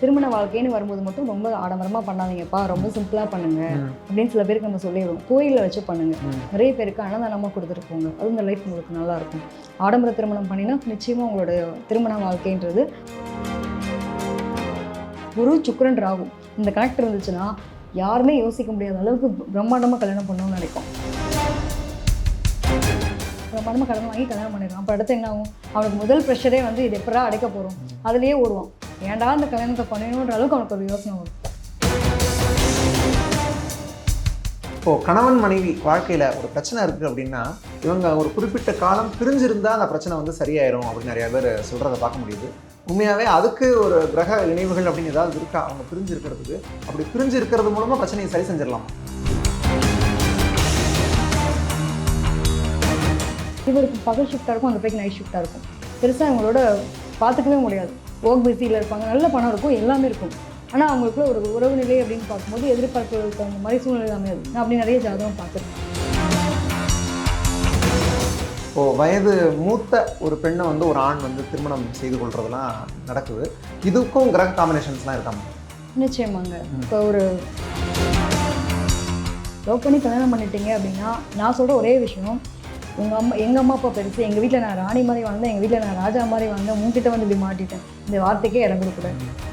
திருமண வாழ்க்கைன்னு வரும்போது மட்டும் ரொம்ப ஆடம்பரமாக பண்ணாதீங்கப்பா ரொம்ப சிம்பிளாக பண்ணுங்க. அப்படின்னு சில பேருக்கு நம்ம சொல்லிடுவோம். கோயிலில் வச்சு பண்ணுங்க. நிறைய பேருக்கு அன்னதானமாக கொடுத்துட்டு போங்க. அது இந்த லைஃப் உங்களுக்கு நல்லா இருக்கும். ஆடம்பர திருமணம் பண்ணினா நிச்சயமாக உங்களோட திருமண வாழ்க்கைன்றது குரு சுக்கிரன் ராகு. இந்த கனெக்ட் இருந்துச்சுன்னா யாருமே யோசிக்க முடியாத அளவுக்கு பிரம்மாண்டமாக கல்யாணம் பண்ணணும்னு நினைக்கும் பிரம்மாண்டமாக கல்யாணம் வாங்கி கல்யாணம் பண்ணிடுவான் அப்போ அடுத்து என்ன ஆகும் அவனுக்கு முதல் ப்ரெஷரே வந்து இது எப்படா அடைக்க போகிறோம் அதுலேயே ஓடுவான். ஏன்டா அந்த கல்யாணத்தை பண்ணணுன்ற அளவுக்கு அவனுக்கு ஒரு யோசனை வரும். இப்போது கணவன் மனைவி வாழ்க்கையில் ஒரு பிரச்சனை இருக்குது அப்படின்னா இவங்க ஒரு குறிப்பிட்ட காலம் பிரிஞ்சிருந்தால் அந்த பிரச்சனை வந்து சரியாயிரும் அப்படின்னு நிறைய பேர் சொல்கிறத பார்க்க முடியுது. உண்மையாகவே அதுக்கு ஒரு கிரக இணைவுகள் அப்படின்னு ஏதாவது இருக்கா? அவங்க பிரிஞ்சு இருக்கிறதுக்கு அப்படி பிரிஞ்சு இருக்கிறது மூலமாக பிரச்சனையை சரி செஞ்சிடலாம். இவருக்கு பகல் ஷிஃப்டாக இருக்கும் அந்த பைக்கு நைட் ஷிஃப்டாக இருக்கும். பெருசாக இவங்களோட பார்த்துக்கவே முடியாது. ஒர்க் பிஸியில் இருப்பாங்க நல்ல பணம் இருக்கும் எல்லாமே இருக்கும். ஆனால் அவங்களுக்குள்ள ஒரு உறவு நிலை அப்படின்னு பார்க்கும்போது எதிர்பார்ப்புகளுக்கு தகுந்த மாதிரி சூழ்நிலை அமையாது. நான் அப்படி நிறைய ஜாதகம் பார்த்துருக்கேன். இப்போ வயது மூத்த ஒரு பெண்ணை வந்து ஒரு ஆண் வந்து திருமணம் செய்து கொள்றதெல்லாம் நடக்குது. இதுக்கும் கிரக காம்பினேஷன்ஸ்லாம் இருக்காங்க நிச்சயமாங்க. இப்போ ஒரு லவ் பண்ணி கல்யாணம் பண்ணிட்டீங்க அப்படின்னா நான் சொல்கிற ஒரே விஷயம் உங்கள் அம்மா எங்கள் அம்மா அப்பா பெருசு எங்கள் வீட்டில் நான் ராணி மாதிரி வாழ்ந்தேன் எங்கள் வீட்டில் நான் ராஜா மாதிரி வாழ்ந்தேன் உங்ககிட்ட வந்து இப்படி மாட்டிட்டேன். இந்த வார்த்தைக்கே இடம் கொடுக்கூடாது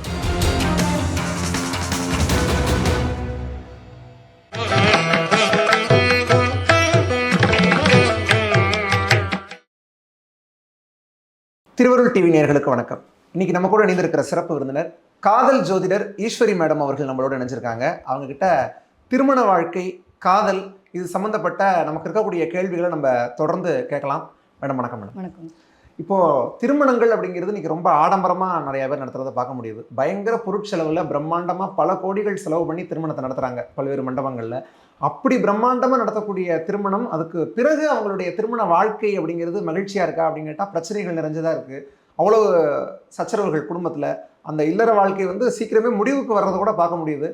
திருவருள் டிவி நேயர்களுக்கு வணக்கம். இன்னைக்கு நம்ம கூட இணைந்திருக்கிற சிறப்பு விருந்தினர் காதல் ஜோதிடர் ஈஸ்வரி மேடம் அவர்கள் நம்மளோட இணைஞ்சிருக்காங்க. அவங்க கிட்ட திருமண வாழ்க்கை காதல் இது சம்பந்தப்பட்ட நமக்கு இருக்கக்கூடிய கேள்விகளை நம்ம தொடர்ந்து கேட்கலாம். மேடம் வணக்கம் மேடம். வணக்கம். இப்போ திருமணங்கள் அப்படிங்கிறது இன்னைக்கு ரொம்ப ஆடம்பரமா நிறைய பேர் நடத்துறத பார்க்க முடியுது. பயங்கர பொருட்செலவுல பிரம்மாண்டமா பல கோடிகள் செலவு பண்ணி திருமணத்தை நடத்துறாங்க பல்வேறு மண்டபங்கள்ல. அப்படி பிரம்மாண்டமா நடத்தக்கூடிய திருமணம் அதுக்கு பிறகு அவங்களுடைய திருமண வாழ்க்கை அப்படிங்கிறது மகிழ்ச்சியா இருக்கா அப்படின்னு கேட்டா பிரச்சனைகள் நிறைஞ்சதா இருக்கு. அவ்வளவு சச்சரவுகள் குடும்பத்துல. அந்த இல்லற வாழ்க்கை வந்து சீக்கிரமே முடிவுக்கு வர்றதை கூட பார்க்க முடியுது.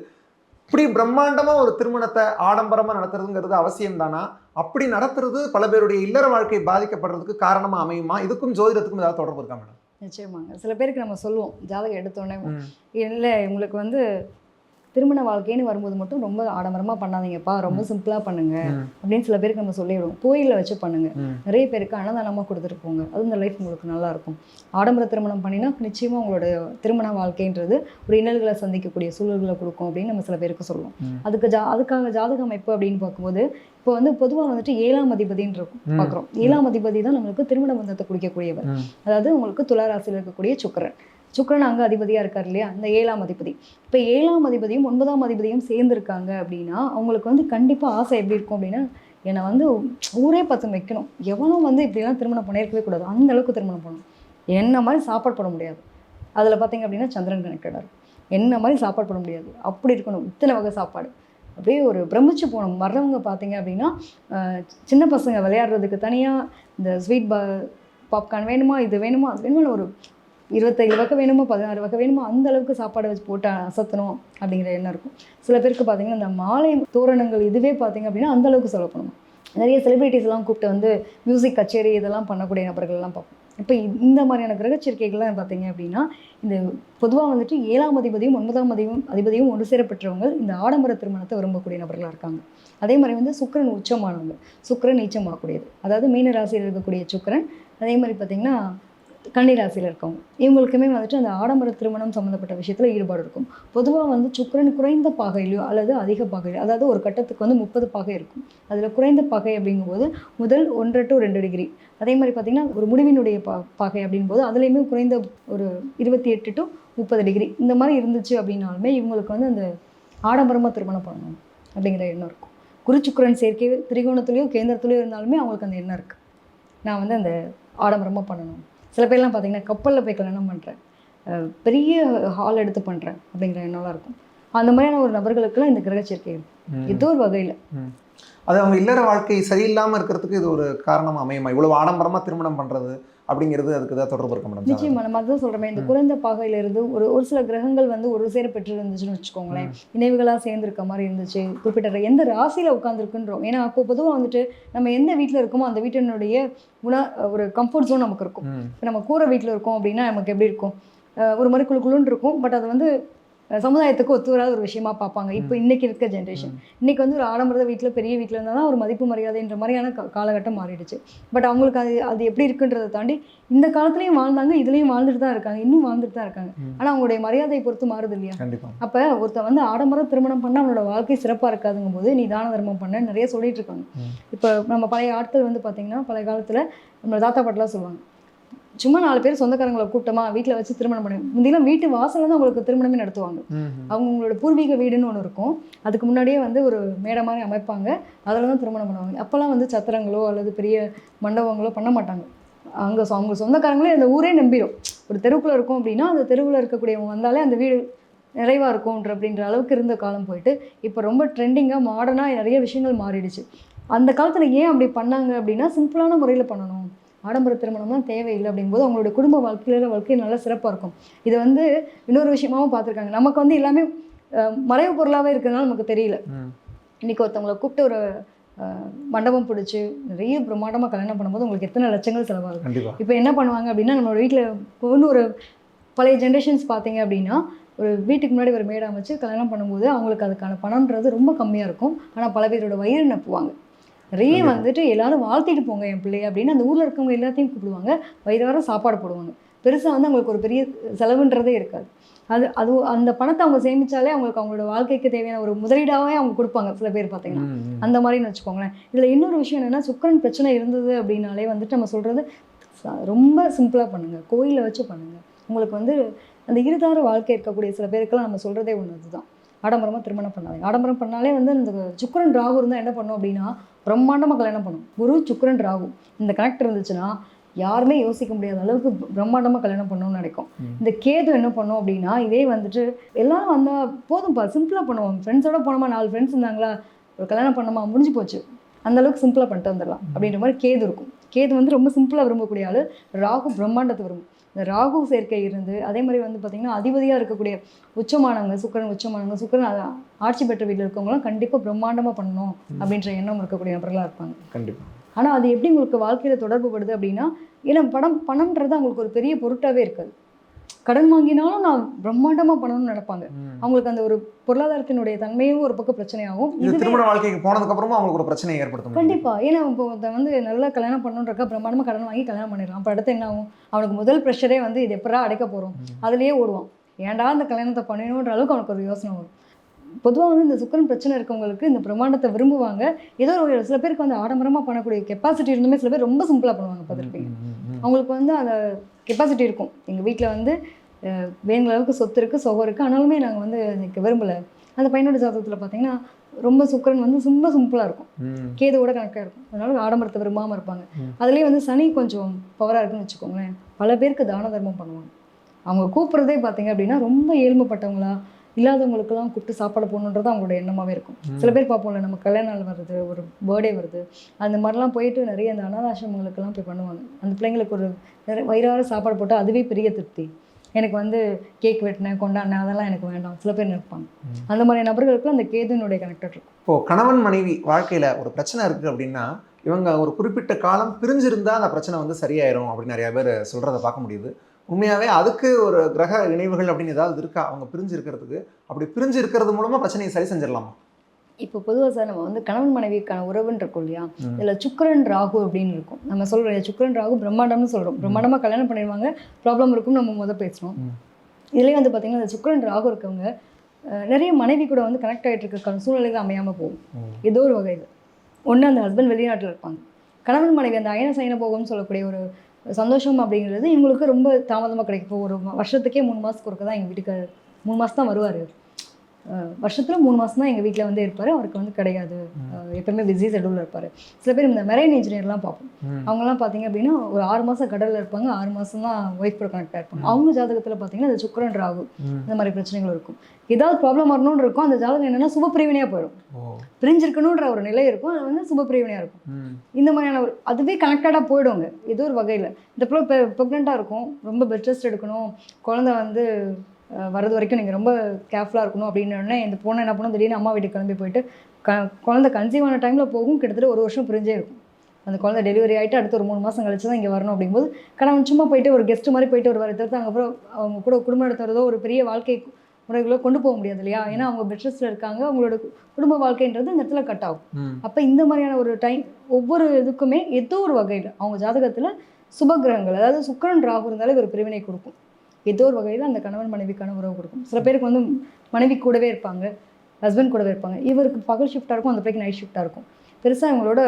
இப்படி பிரம்மாண்டமா ஒரு திருமணத்தை ஆடம்பரமா நடத்துறதுங்கிறது அவசியம் தானா அப்படி நடத்துறது பல பேருடைய இல்லற வாழ்க்கை பாதிக்கப்படுறதுக்கு காரணமா அமையுமா? இதுக்கும் ஜோதிடத்துக்கும் ஏதாவது தொடர்பு இருக்கா மேடம்? நிச்சயமாங்க. சில பேருக்கு நம்ம சொல்லுவோம் ஜாதகம் எடுத்தோடனே இல்லை உங்களுக்கு வந்து திருமண வாழ்க்கைன்னு வரும்போது மட்டும் ரொம்ப ஆடம்பரமாக பண்ணாதீங்கப்பா ரொம்ப சிம்பிளாக பண்ணுங்க அப்படின்னு சில பேருக்கு நம்ம சொல்லிடுவோம் கோயிலில் வச்சு பண்ணுங்க. நிறைய பேருக்கு அன்னதானமாக கொடுத்துட்டு போங்க அது இந்த லைஃப் உங்களுக்கு நல்லா இருக்கும். ஆடம்பர திருமணம் பண்ணினா நிச்சயமாக உங்களோட திருமண வாழ்க்கைன்றது ஒரு இன்னல்களை சந்திக்கக்கூடிய சூழல்களை கொடுக்கும் அப்படின்னு நம்ம சில பேருக்கு சொல்லுவோம். அதுக்கு ஜா அதுக்காக ஜாதக அமைப்பு அப்படின்னு பார்க்கும்போது இப்போ வந்து பொதுவாக வந்துட்டு ஏழாம் அதிபதின்னு இருக்கும். பார்க்குறோம். ஏழாம் அதிபதி தான் நம்மளுக்கு திருமண பந்தத்தை குடிக்கக்கூடியவர். அதாவது உங்களுக்கு துளாராசியில் இருக்கக்கூடிய சுக்கிரன். சுக்கிரன் அங்கே அதிபதியாக இருக்கார் இல்லையா? அந்த ஏழாம் அதிபதி. இப்போ ஏழாம் அதிபதியும் ஒன்பதாம் அதிபதியும் சேர்ந்துருக்காங்க அப்படின்னா அவங்களுக்கு வந்து கண்டிப்பாக ஆசை எப்படி இருக்கும் அப்படின்னா என்னை வந்து ஊரே பத்து வைக்கணும். எவனும் வந்து இப்படிலாம் திருமணம் பண்ணியிருக்கவே கூடாது. அந்த அளவுக்கு திருமணம் பண்ணணும். என்ன மாதிரி சாப்பாடு போட முடியாது. அதில் பார்த்தீங்க அப்படின்னா சந்திரன் கணக்கிடார் என்ன மாதிரி சாப்பாடு போட முடியாது? அப்படி இருக்கணும். இத்தனை வகை சாப்பாடு. அப்படியே ஒரு பிரமிச்சு போகணும். வர்றவங்க பார்த்தீங்க அப்படின்னா சின்ன பசங்க விளையாடுறதுக்கு தனியாக இந்த ஸ்வீட் பா பாப்கார்ன் வேணுமா இது வேணுமா அது வேணுமா ஒரு இருபத்தைந்து வகை வேணுமோ பதினாறு வகை வேணுமோ அந்த அளவுக்கு சாப்பாடு வச்சு போட்டு அசத்தணும் அப்படிங்கிற எண்ணம் இருக்கும். சில பேருக்கு பார்த்தீங்கன்னா இந்த மாலை தோரணங்கள் இதுவே பார்த்தீங்க அப்படின்னா அந்த அளவுக்கு செலவு பண்ணணும். நிறைய செலிபிரிட்டிஸ்லாம் கூப்பிட்டு வந்து மியூசிக் கச்சேரி இதெல்லாம் பண்ணக்கூடிய நபர்கள்லாம் பார்ப்போம். இப்போ இந்த மாதிரியான கிரகச்சரிக்கைகள்லாம் பார்த்தீங்க அப்படின்னா இந்த பொதுவாக வந்துட்டு ஏழாம் அதிபதியும் ஒன்பதாம் அதிபதியும் அதிபதியும் ஒன்று சேர பெற்றவங்க இந்த ஆடம்பர திருமணத்தை விரும்பக்கூடிய நபர்களாக இருக்காங்க. அதே மாதிரி வந்து சுக்கிரன் உச்சமானவங்க. சுக்கிரன் நீச்சமாகக்கூடியது. அதாவது மீன ராசியில் இருக்கக்கூடிய சுக்கரன் அதே மாதிரி பார்த்தீங்கன்னா கன்னிராசியில் இருக்கவங்க. இவங்களுக்குமே வந்துட்டு அந்த ஆடம்பர திருமணம் சம்மந்தப்பட்ட விஷயத்தில் ஈடுபாடு இருக்கும். பொதுவாக வந்து சுக்கிரன் குறைந்த பாகையிலையோ அல்லது அதிக பாகையிலோ அதாவது ஒரு கட்டத்துக்கு வந்து முப்பது பாகை இருக்கும். அதில் குறைந்த பாகை அப்படிங்கும்போது முதல் ஒன்றரை டு ரெண்டு டிகிரி அதே மாதிரி பார்த்திங்கன்னா ஒரு முடிவினுடைய பா பாகை அப்படிங்கும்போது அதுலேயுமே குறைந்த ஒரு இருபத்தி எட்டு டு முப்பது டிகிரி இந்த மாதிரி இருந்துச்சு அப்படின்னாலுமே இவங்களுக்கு வந்து அந்த ஆடம்பரமாக திருமணம் பண்ணணும் அப்படிங்கிற எண்ணம் இருக்கும். குரு சுக்கிரன் சேர்க்கை திரிகோணத்துலேயோ கேந்திரத்துலேயோ இருந்தாலுமே அவங்களுக்கு அந்த எண்ணம் இருக்குது நான் வந்து அந்த ஆடம்பரமாக பண்ணணும். சில பேர்லாம் பார்த்தீங்கன்னா கப்பலில் போய் கல்யாணம் பண்ணுறேன் பெரிய ஹால் எடுத்து பண்ணுறேன் அப்படிங்கிற எண்ணம்லாம் இருக்கும். அந்த மாதிரியான ஒரு நபர்களுக்கெல்லாம் இந்த கிரக சேர்க்கை இருக்கும் ஏதோ ஒரு வகையில். அது அவங்க இல்லற வாழ்க்கை சரியில்லாம இருக்கிறதுக்கு இது ஒரு காரணமா அமையுமா? இவ்வளவு ஆடம்பரமா திருமணம் பண்றது அப்படிங்கிறது அதுக்கு ஏதாவது தொடர்பு இருக்க மேடம்? நிச்சயமா நம்ம அதான் சொல்கிறோமே இந்த குறைந்த பாகையில இருந்து ஒரு ஒரு சில கிரகங்கள் வந்து ஒரு சேர பெற்று இருந்துச்சுன்னு வச்சுக்கோங்களேன் இணைவுகளாக சேர்ந்துருக்க மாதிரி இருந்துச்சு. குறிப்பிட்ட எந்த ராசியில் உட்காந்துருக்குன்றோம் ஏன்னா அப்போ பொதுவாக வந்துட்டு நம்ம எந்த வீட்டில் இருக்கோமோ அந்த வீட்டினுடைய குண ஒரு கம்ஃபர்ட் ஜோன் நமக்கு இருக்கும். இப்போ நம்ம கூரை வீட்டில் இருக்கோம் அப்படின்னா நமக்கு எப்படி இருக்கும்? ஒரு மாதிரி குழு குழுன்னு இருக்கும். பட் அது வந்து சமுதாயத்துக்கு ஒத்து வராத ஒரு விஷயமா பார்ப்பாங்க. இப்போ இன்னைக்கு இருக்க ஜென்ரேஷன் இன்னைக்கு வந்து ஒரு ஆடம்பர வீட்டில் பெரிய வீட்டில் இருந்தால் தான் ஒரு மதிப்பு மரியாதைன்ற மாதிரியான காலகட்டம் மாறிடுச்சு. பட் அவங்களுக்கு அது அது எப்படி இருக்குன்றதை தாண்டி இந்த காலத்துலேயும் வாழ்ந்தாங்க இதுலேயும் வாழ்ந்துட்டு தான் இருக்காங்க இன்னும் வாழ்ந்துட்டு தான் இருக்காங்க. ஆனால் அவங்களுடைய மரியாதையை பொறுத்து மாறுது இல்லையா? அப்போ ஒருத்தன் வந்து ஆடம்பர திருமணம் பண்ணால் அவனோட வாழ்க்கை சிறப்பாக இருக்காதுங்கும் போது நீ தான தர்மம் பண்ண? நிறைய சொல்லிட்டு இருக்காங்க. இப்போ நம்ம பழைய ஆட்கள் வந்து பார்த்தீங்கன்னா பழைய காலத்தில் நம்ம தாத்தா பாட்டெலாம் சொல்லுவாங்க. சும்மா நாலு பேர் சொந்தக்காரங்களை கூட்டமா வீட்டில் வச்சு திருமணம் பண்ணி. முந்திலாம் வீட்டு வாசல்ல தான் அவங்களுக்கு திருமணமே நடத்துவாங்க. அவங்களோட பூர்வீக வீடுன்னு ஒன்று இருக்கும். அதுக்கு முன்னாடியே வந்து ஒரு மேடை மாதிரி அமைப்பாங்க. அதில் தான் திருமணம் பண்ணுவாங்க. அப்போல்லாம் வந்து சத்திரங்களோ அல்லது பெரிய மண்டபங்களோ பண்ண மாட்டாங்க. அங்கே அவங்க சொந்தக்காரங்களே அந்த ஊரே நம்பிடும் ஒரு தெருவுக்குள்ள இருக்கும் அப்படின்னா அந்த தெருவில் இருக்கக்கூடியவங்க வந்தாலே அந்த வீடு நிறைவாக இருக்கும்ன்ற அப்படின்ற அளவுக்கு இருந்த காலம் போயிட்டு இப்போ ரொம்ப ட்ரெண்டிங்காக மாடர்னாக நிறைய விஷயங்கள் மாறிடுச்சு. அந்த காலத்தில் ஏன் அப்படி பண்ணாங்க அப்படின்னா சிம்பிளான முறையில் பண்ணணும். ஆடம்பர திருமணம்லாம் தேவையில்லை அப்படிங்கும்போது அவங்களுடைய குடும்ப வாழ்க்கையில வாழ்க்கை நல்லா சிறப்பாக இருக்கும். இது வந்து இன்னொரு விஷயமாவும் பார்த்துருக்காங்க. நமக்கு வந்து எல்லாமே மறைவு பொருளாகவே இருக்கிறதுனால நமக்கு தெரியல. இன்னைக்கு ஒருத்தவங்களை கூப்பிட்டு ஒரு மண்டபம் பிடிச்சி நிறைய பிரம்மாண்டமாக கல்யாணம் பண்ணும்போது உங்களுக்கு எத்தனை லட்சங்கள் செலவாகும் இப்போ என்ன பண்ணுவாங்க அப்படின்னா நம்மளோட வீட்டில் ஒன்று ஒரு பழைய ஜென்ரேஷன்ஸ் பார்த்தீங்க அப்படின்னா ஒரு வீட்டுக்கு முன்னாடி ஒரு மேடை அமைச்சு கல்யாணம் பண்ணும்போது அவங்களுக்கு அதுக்கான பணம்ன்றது ரொம்ப கம்மியாக இருக்கும். ஆனால் பல பேரோட வயிறு நப்புவாங்க. நிறைய கண்டிப்பா. வந்துட்டு எல்லாரும் வாழ்த்திட்டு போங்க என் பிள்ளை அப்படின்னு அந்த ஊரில் இருக்கவங்க எல்லாத்தையும் கூப்பிடுவாங்க. வயிறார சாப்பாடு போடுவாங்க. பெருசாக வந்து அவங்களுக்கு ஒரு பெரிய செலவுன்றதே இருக்காது. அது அது அந்த பணத்தை அவங்க சேமிச்சாலே அவங்களுக்கு அவங்களோட வாழ்க்கைக்கு தேவையான ஒரு முதலீடாகவே அவங்க கொடுப்பாங்க சில பேர் பார்த்தீங்கன்னா. அந்த மாதிரின்னு வச்சுக்கோங்களேன். இதில் இன்னொரு விஷயம் என்னென்னா சுக்கரன் பிரச்சனை இருந்தது அப்படின்னாலே வந்துட்டு நம்ம சொல்கிறது ரொம்ப சிம்பிளாக பண்ணுங்கள் கோயிலில் வச்சு பண்ணுங்கள் உங்களுக்கு வந்து அந்த இருதார வாழ்க்கை இருக்கக்கூடிய சில பேருக்கெல்லாம் நம்ம சொல்கிறதே ஒன்று அதுதான் ஆடம்பரமாக திருமணம் பண்ணாதீங்க. ஆடம்பரம் பண்ணாலே வந்து இந்த சுக்கிரன் ராகு இருந்தால் என்ன பண்ணும் அப்படின்னா பிரம்மாண்டமாக கல்யாணம் பண்ணும். குரு சுக்கிரன் ராகு. இந்த கனெக்ட் இருந்துச்சுன்னா யாருமே யோசிக்க முடியாத அளவுக்கு பிரம்மாண்டமாக கல்யாணம் பண்ணணும்னு நினைக்கும். இந்த கேது என்ன பண்ணும் அப்படின்னா இதே வந்துட்டு எல்லாரும் வந்தால் போதும்ப்பா சிம்பிளாக பண்ணுவோம். ஃப்ரெண்ட்ஸோட போனோமா நாலு ஃப்ரெண்ட்ஸ் இருந்தாங்களா ஒரு கல்யாணம் பண்ணோமா முடிஞ்சு போச்சு. அந்த அளவுக்கு சிம்பிளாக பண்ணிட்டு வந்துடலாம் அப்படின்ற மாதிரி கேது இருக்கும். கேது வந்து ரொம்ப சிம்பிளாக விரும்பக்கூடிய ஆள் ராகு பிரம்மாண்டத்தை விரும்பும் இந்த ராகு சேர்க்கை இருந்து அதே மாதிரி வந்து பார்த்திங்கன்னா அதிபதியாக இருக்கக்கூடிய உச்சமானவங்க சுக்கரன் உச்சமானவங்க சுக்கரன் ஆட்சி பெற்ற வீட்டில் இருக்கவங்களாம் கண்டிப்பாக பிரம்மாண்டமாக பண்ணணும் அப்படின்ற எண்ணம் இருக்கக்கூடிய நபர்களாக இருப்பாங்க. கண்டிப்பா. ஆனால் அது எப்படி உங்களுக்கு வாழ்க்கையில் தொடர்பு படுது அப்படின்னா ஏன்னா பணம் பணம்ன்றது அவங்களுக்கு ஒரு பெரிய பொருட்டாவே இருக்காது. கடன் வாங்கினாலும் நான் பிரம்மாண்டமாக பண்ணணும்னு நினைப்பாங்க. அவங்களுக்கு அந்த ஒரு பொருளாதாரத்தினுடைய தன்மையும் ஒரு பக்கம் பிரச்சனையாகும். இது திருமண வாழ்க்கைக்கு போனதுக்கு அப்புறமா அவங்களுக்கு ஒரு பிரச்சனையை ஏற்படுத்தும். கண்டிப்பா. ஏன்னா இப்போ வந்து நல்லா கல்யாணம் பண்ணணுன்றக்கா பிரமாண்டமாக கடன் வாங்கி கல்யாணம் பண்ணிடுறான் அப்போ அடுத்து என்ன ஆகும்? அவனுக்கு முதல் ப்ரெஷரே வந்து இது எப்படா அடைக்க போகிறோம் அதுலயே ஓடுவான். ஏன்டா இந்த கல்யாணத்தை பண்ணணுன்ற அளவுக்கு அவனுக்கு ஒரு யோசனை வரும். பொதுவாக வந்து இந்த சுக்கரன் பிரச்சனை இருக்கவங்களுக்கு இந்த பிரமாண்டத்தை விரும்புவாங்க. ஏதோ ஒரு சில பேருக்கு வந்து ஆடம்பரமாக பண்ணக்கூடிய கெப்பாசிட்டி இருந்துமே சில பேர் ரொம்ப சிம்பிளாக பண்ணுவாங்க பார்த்துருப்பீங்க. அவங்களுக்கு வந்து அந்த கெப்பாசிட்டி இருக்கும். எங்கள் வீட்டில் வந்து வேணுங்கிற அளவுக்கு சொத்து இருக்குது சுகம் இருக்குது ஆனாலுமே நாங்கள் வந்து எனக்கு விரும்பலை. அந்த பையனோட ஜாதகத்தில் பார்த்தீங்கன்னா ரொம்ப சுக்கரன் வந்து ரொம்ப சிம்பிளாக இருக்கும். கேதுவோட கணக்காக இருக்கும். அதனால ஆடம்பரத்தை விரும்பாமல் இருப்பாங்க. அதுலேயே வந்து சனி கொஞ்சம் பவராக இருக்குன்னு வச்சுக்கோங்களேன். பல பேருக்கு தான தர்மம் பண்ணுவாங்க. அவங்க கூப்பிட்றதே பார்த்தீங்க அப்படின்னா ரொம்ப ஏழ்மைப்பட்டவங்களா இல்லாதவங்களுக்கெல்லாம் கூப்பிட்டு சாப்பாடு போடணுன்றது அவங்களோட எண்ணமாகவே இருக்கும். சில பேர் பார்ப்போம்ல நம்ம கல்யாண நாள் வருது ஒரு பர்த்டே வருது அந்த மாதிரிலாம் போயிட்டு நிறைய அந்த அனாதாசிரமங்களுக்கெல்லாம் போய் பண்ணுவாங்க. அந்த பிள்ளைங்களுக்கு ஒரு நிறைய வயிறார சாப்பாடு போட்டால் அதுவே பெரிய திருப்தி. எனக்கு வந்து கேக் வெட்டினேன் கொண்டாடினேன் அதெல்லாம் எனக்கு வேண்டாம் சில பேர் நினைப்பாங்க. ம். அந்த மாதிரி நபர்களுக்கு அந்த கேதுனுடைய கனெக்டட் இருக்கும். இப்போ கணவன் மனைவி வாழ்க்கையில ஒரு பிரச்சனை இருக்கு அப்படின்னா இவங்க ஒரு குறிப்பிட்ட காலம் பிரிஞ்சிருந்தா அந்த பிரச்சனை வந்து சரியாயிரும் அப்படின்னு நிறைய பேர் சொல்றத பார்க்க முடியுது. உண்மையாவே அதுக்கு ஒரு கிரக இணைவுகள் அப்படின்னு ஏதாவது இருக்கா? அவங்க பிரிஞ்சு இருக்கிறதுக்கு அப்படி பிரிஞ்சு இருக்கிறது மூலமா பிரச்சனையை சரி செஞ்சிடலாமா? இப்போ பொதுவாக சார் நம்ம வந்து கணவன் மனைவிக்கான உறவுன்னு இருக்கும் இல்லையா. இதில் சுக்கிரன் ராகு அப்படின்னு இருக்கும். நம்ம சொல்கிறோம் சுக்கிரன் ராகு பிரம்மாண்டம்னு சொல்கிறோம் பிரம்மாண்டமாக கல்யாணம் பண்ணிடுவாங்க. ப்ராப்ளம் இருக்கும்னு நம்ம முத பேசுகிறோம். இதுலேயே வந்து பார்த்திங்கன்னா இந்த சுக்கிரன் ராகு இருக்கவங்க நிறைய மனைவி கூட வந்து கனெக்ட் ஆகிட்டு இருக்க சூழ்நிலைகள் அமையாமல் போகும். ஏதோ ஒரு வகையில். ஒன்று அந்த ஹஸ்பண்ட் வெளிநாட்டில் இருப்பாங்க. கணவன் மனைவி அந்த அயன சயன போகும்னு சொல்லக்கூடிய ஒரு சந்தோஷம் அப்படிங்கிறது இவங்களுக்கு ரொம்ப தாமதமாக கிடைக்கும். இப்போ ஒரு வருஷத்துக்கே மூணு மாதத்துக்கு ஒருக்க தான் எங்கள் வீட்டுக்கு மூணு மாதம் தான் வருவார். வருஷத்தில் மூணு மாதம் தான் எங்கள் வீட்டில் வந்து இருப்பார். அவருக்கு வந்து கிடையாது. எப்பவுமே பிஸி ஷெடியூலில் இருப்பார். சில பேர் இந்த மெரைன் இன்ஜினியர்லாம் பார்ப்போம். அவங்கலாம் பார்த்தீங்க அப்படின்னா ஒரு ஆறு மாதம் கடலில் இருப்பாங்க. ஆறு மாதம் தான் ஒய்ஃப் கூட கனெக்டாக இருப்பாங்க. அவங்க ஜாதகத்தில் பார்த்தீங்கன்னா இந்த சுக்கிரன் ராகு. இந்த மாதிரி பிரச்சனைகள் இருக்கும். ஏதாவது ப்ராப்ளம் வரணும்னு இருக்கும். அந்த ஜாதகம் என்னன்னா சுபப்பிரிவினையாக போயிடும். பிரிஞ்சிருக்கணுன்ற ஒரு நிலை இருக்கும். அது வந்து சுபப்பிரிவினையாக இருக்கும். இந்த மாதிரியான ஒரு அதுவே கனெக்டடாக போயிடுங்க ஏதோ ஒரு வகையில். இந்த இப்போ ப்ரெக்னெண்ட்டாக இருக்கும். ரொம்ப பெட் ரெஸ்ட் எடுக்கணும். குழந்தை வந்து வரது வரைக்கும் நீங்கள் ரொம்ப கேர்ஃபுல்லாக இருக்கணும் அப்படின்னு உடனே இந்த பொண்ணு என்ன பண்ணும்? திடீர்னு அம்மா வீட்டுக்கு கிளம்பி போயிட்டு க குழந்தை கன்சீவ் ஆன டைமில் போகும் கிட்டத்தட்ட ஒரு வருஷம் பிரிஞ்சே இருக்கும். அந்த குழந்தை டெலிவரி ஆகிட்டு அடுத்து ஒரு மூணு மாதம் கழிச்சு தான் இங்கே வரணும் அப்படிங்கும்போது கணவன் சும்மா போயிட்டு ஒரு கெஸ்ட் மாதிரி போயிட்டு வருவார். தவிர்த்து அதுக்கப்புறம் அவங்க கூட குடும்பம் நடத்துறதோ ஒரு பெரிய வாழ்க்கை முறைகளோ கொண்டு போக முடியாது இல்லையா? ஏன்னா அவங்க பெட் ரெஸ்ட்டில் இருக்காங்க அவங்களோட குடும்ப வாழ்க்கைன்றது இந்த இடத்துல கட் ஆகும். அப்போ இந்த மாதிரியான ஒரு டைம் ஒவ்வொரு இதுக்குமே ஏதோ ஒரு வகையில் அவங்க ஜாதகத்தில் சுபகிரகங்கள் அதாவது சுக்கிரன் ராகு இருந்தாலே ஒரு பிரிவினை கொடுக்கும். ஏதோ ஒரு வகையில் அந்த கணவன் மனைவிக்கான உறவு கொடுக்கும். சில பேருக்கு வந்து மனைவி கூடவே இருப்பாங்க ஹஸ்பண்ட் கூடவே இருப்பாங்க. இவருக்கு பகல் ஷிஃப்ட்டாக இருக்கும் அந்த பிள்ளைக்கு நைட் ஷிஃப்ட்டாக இருக்கும். பெருசாக இவங்களோட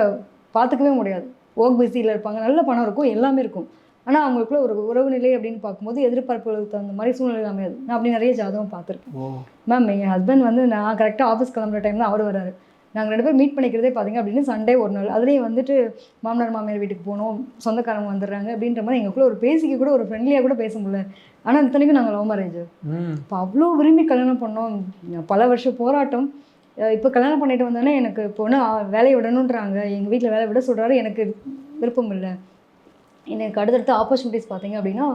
பார்த்துக்கவே முடியாது. ஒர்க் பிஸியில் இருப்பாங்க நல்ல பணம் இருக்கும் எல்லாமே இருக்கும். ஆனால் அவங்களுக்குள்ள ஒரு உறவு நிலை அப்படின்னு பார்க்கும்போது எதிர்பார்ப்புகளுக்கு தகுந்த மாதிரி சூழ்நிலை அமையாது நான் அப்படி நிறைய ஜாதகம் பார்த்துருக்கேன். மேம் என் ஹஸ்பண்ட் வந்து நான் கரெக்டாக ஆஃபீஸ் கிளம்புற டைம் தான் அவர் வராரு நாங்கள் ரெண்டு பேரும் மீட் பண்ணிக்கிறதே பார்த்தீங்க அப்படின்னு சண்டே ஒரு நாள். அதுலேயும் வந்துட்டு மாமனார் மாமியார் வீட்டுக்கு போகணும் சொந்தக்காரங்க வந்துடுறாங்க அப்படின்ற மாதிரி எங்களுக்குள்ள ஒரு பேசிக்க கூட ஒரு ஃப்ரெண்ட்லியாக கூட பேச முடியல. ஆனால் இத்தனைக்கும் நாங்கள் லவ் மேரேஜ் ம். இப்போ அவ்வளோ விரும்பி கல்யாணம் பண்ணோம். பல வருஷம் போராட்டம். இப்போ கல்யாணம் பண்ணிட்டு வந்தோடனே எனக்கு இப்போ ஒன்று வேலையை விடணுன்றாங்க எங்கள் வீட்டில் வேலை விட சொல்கிறாரு எனக்கு விருப்பம் இல்லை. எனக்கு அடுத்தடுத்த ஆப்பர்ச்சுனிட்டிஸ் பார்த்தீங்க அப்படின்னா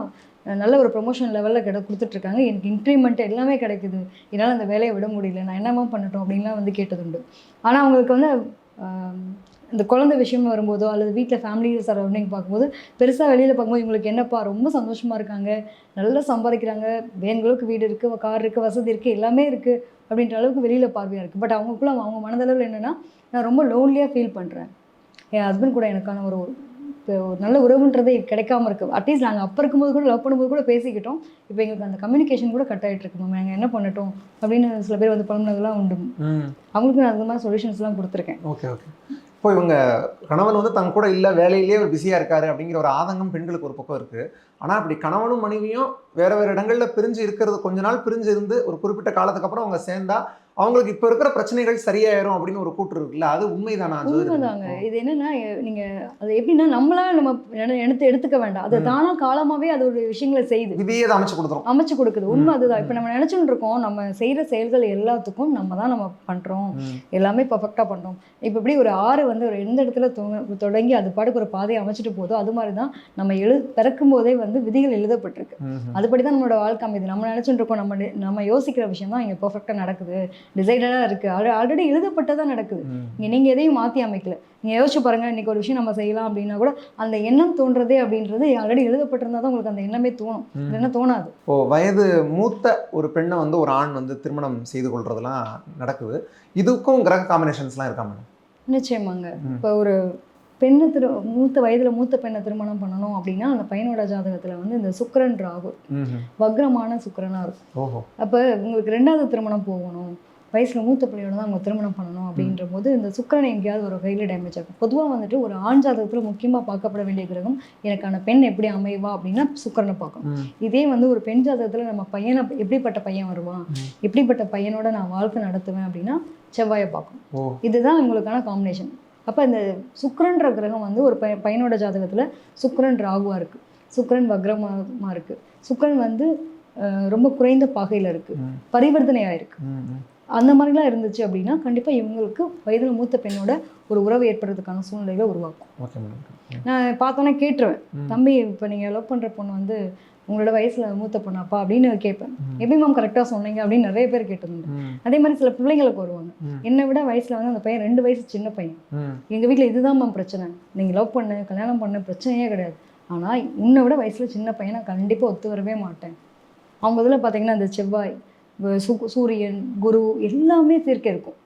நல்ல ஒரு ப்ரொமோஷன் லெவலில் கிட கொடுத்துட்ருக்காங்க. எனக்கு இன்க்ரிமெண்ட் எல்லாமே கிடைக்குது. என்னால் அந்த வேலையை விட முடியல. நான் என்னமா பண்ணட்டும் அப்படின்லாம் வந்து கேட்டதுண்டு. ஆனால் அவங்களுக்கு வந்து இந்த குழந்தை விஷயம் வரும்போதோ அல்லது வீட்டில் ஃபேமிலி சரௌண்டிங் பார்க்கும்போது பெருசாக வெளியில் பார்க்கும்போது இவங்களுக்கு என்னப்பா ரொம்ப சந்தோஷமாக இருக்காங்க. நல்லா சம்பாதிக்கிறாங்க. வேன்களுக்கு வீடு இருக்குது கார் இருக்குது வசதி இருக்குது எல்லாமே இருக்குது அப்படின்ற அளவுக்கு வெளியில் பார்வையாக இருக்குது பட் அவங்களுக்குள்ள அவங்க மனதளவில் என்னென்னா நான் ரொம்ப லோன்லியாக ஃபீல் பண்ணுறேன் என் ஹஸ்பண்ட் கூட எனக்கான ஒரு இப்போ ஒரு நல்ல உறவுன்றதே கிடைக்காம இருக்குது அட்லீஸ்ட் நாங்கள் அப்போ இருக்கும்போது கூட லவ் பண்ணும்போது கூட பேசிக்கிட்டோம். இப்போ எங்களுக்கு அந்த கம்யூனிகேஷன் கூட கட் ஆகிட்டு இருக்கு மேம் நாங்கள் என்ன பண்ணட்டும் அப்படின்னு சில பேர் வந்து புலம்புனதெல்லாம் உண்டு. அவங்களுக்கு நான் அந்த மாதிரி சொல்யூஷன்ஸ்லாம் கொடுத்துருக்கேன். ஓகே ஓகே இப்போ இவங்க கணவன் வந்து தங்க கூட இல்லை வேலையிலேயே ஒரு பிஸியாக இருக்காரு அப்படிங்கிற ஒரு ஆதங்கம் பெண்களுக்கு ஒரு பக்கம் இருக்குது ஆனால் அப்படி கணவனும் மனைவியும் வேற வேறு இடங்களில் பிரிஞ்சு இருக்கிறது கொஞ்ச நாள் பிரிஞ்சு இருந்து ஒரு குறிப்பிட்ட காலத்துக்கு அப்புறம் அவங்க சேர்ந்தா அவங்களுக்கு இப்போ இருக்கிற பிரச்சனைகள் சரியாயிரும் அப்படின்னு ஒரு கூற்று இருக்குல்ல? அது உண்மைதானா? உண்மைதாங்க. இது என்னன்னா நீங்க அது எப்படின்னா நம்மளா நம்ம எடுத்து எடுத்துக்க வேண்டாம். அது. தானா காலமாவே அது ஒரு விஷயங்களை செய்யுது. விதியே அதை அமைச்சு கொடுத்துரும். அமைச்சு கொடுக்குது. உண்மை அதுதான். இப்போ நம்ம நினைச்சுட்டு இருக்கோம் நம்ம செய்யற செயல்கள் எல்லாத்துக்கும் நம்ம தான் நம்ம பண்றோம். எல்லாமே பர்ஃபெக்டாக பண்ணுறோம் இப்போ எப்படி ஒரு ஆறு வந்து ஒரு எந்த இடத்துல தொடங்கி அது பாட்டுக்கு ஒரு பாதையை அமைச்சிட்டு போதோ அது மாதிரி தான் நம்ம எழு பிறக்கும் போதே வந்து விதிகள் எழுதப்பட்டிருக்கு. ம்ஹும். அதுபடி தான் நம்மளோட வாழ்க்கை அமைது நம்ம நினச்சிட்டு இருக்கோம் நம்ம நம்ம யோசிக்கிற விஷயம் தான் இங்கே பர்ஃபெக்டாக நடக்குது. டிசைடடாக இருக்குது ஆல்ரெடி எழுதப்பட்டதாக நடக்குது. இங்கே நீங்கள் எதையும் மாற்றி அமைக்கல. நீங்கள் யோசிச்சு பாருங்கள் இன்றைக்கி ஒரு விஷயம் நம்ம செய்யலாம் அப்படின்னா கூட அந்த எண்ணம் தோன்றதே அப்படின்றது ஆல்ரெடி எழுதப்பட்டிருந்தா தான் உங்களுக்கு அந்த எண்ணமே தோணும். இல்லைன்னா தோணாது. இப்போ வயது மூத்த ஒரு பெண்ணை வந்து ஒரு ஆண் வந்து திருமணம் செய்து கொள்றதெல்லாம் நடக்குது. இதுக்கும் கிரக காம்பினேஷன்ஸ்லாம் இருக்கா மேடம் நிச்சயமாங்க. இப்போ ஒரு பெண்ணு திரு மூத்த வயதில் மூத்த பெண்ணை திருமணம் பண்ணணும் அப்படின்னா அந்த பையனோட ஜாதகத்தில் வந்து இந்த சுக்கிரன் ராகு. வக்ரமான சுக்கிரனாக இருக்கும். அப்போ உங்களுக்கு ரெண்டாவது திருமணம் போகணும். வயசில் மூத்த பிள்ளையோட தான் அவங்க திருமணம் பண்ணணும் அப்படின்ற போது இந்த சுக்கிரனை எங்கேயாவது ஒரு கையில் டேமேஜ் ஆகும் பொதுவாக வந்துட்டு ஒரு ஆண் ஜாதகத்தில் முக்கியமாக பார்க்கப்பட வேண்டிய கிரகம் எனக்கான பெண் எப்படி அமைவா அப்படின்னா சுக்கிரனை பார்க்கணும். இதே வந்து ஒரு பெண் ஜாதகத்தில் நம்ம பையனை எப்படிப்பட்ட பையன் வருவான். எப்படிப்பட்ட பையனோட நான் வாழ்க்கை நடத்துவேன் அப்படின்னா செவ்வாயை பார்க்கணும். இதுதான் உங்களுக்கான காம்பினேஷன் அப்போ இந்த சுக்கிரன்ற கிரகம் வந்து ஒரு பைய பையனோட ஜாதகத்தில் சுக்கிரன் ராகுவாக இருக்குது சுக்கிரன் வக்ரமாக இருக்குது சுக்கிரன் வந்து அஹ், ரொம்ப குறைந்த பாகையில் இருக்குது. பரிவர்த்தனையாக இருக்குது. அந்த மாதிரிலாம் இருந்துச்சு அப்படின்னா கண்டிப்பாக இவங்களுக்கு வயதில் மூத்த பெண்ணோட ஒரு உறவு ஏற்படுறதுக்கான சூழ்நிலைகளை உருவாக்கும். ஓகே மேடம் நான் பார்த்தோன்னே கேட்டுருவேன். தம்பி இப்போ நீங்கள் லவ் பண்ணுற பொண்ணு வந்து உங்களோட வயசில் மூத்த பொண்ணாப்பா? அப்படின்னு கேட்பேன். எப்படி மேம் கரெக்டாக சொன்னீங்க? அப்படின்னு நிறைய பேர் ம். அதே மாதிரி சில பிள்ளைங்களுக்கு வருவாங்க. என்னை விட வயசில் வந்து அந்த பையன் ரெண்டு வயசு சின்ன பையன். எங்கள் வீட்டில் இதுதான் மேம் பிரச்சனை. நீங்கள் லவ் பண்ணு கல்யாணம் பண்ண பிரச்சனையே கிடையாது. ஆனால் உன்னை விட வயசில் சின்ன பையனை கண்டிப்பாக ஒத்து வரவே மாட்டேன். அவங்க இதில் பார்த்தீங்கன்னா இந்த செவ்வாய் சூரியன் குரு எல்லாமே சேர்க்கை இருக்கும்.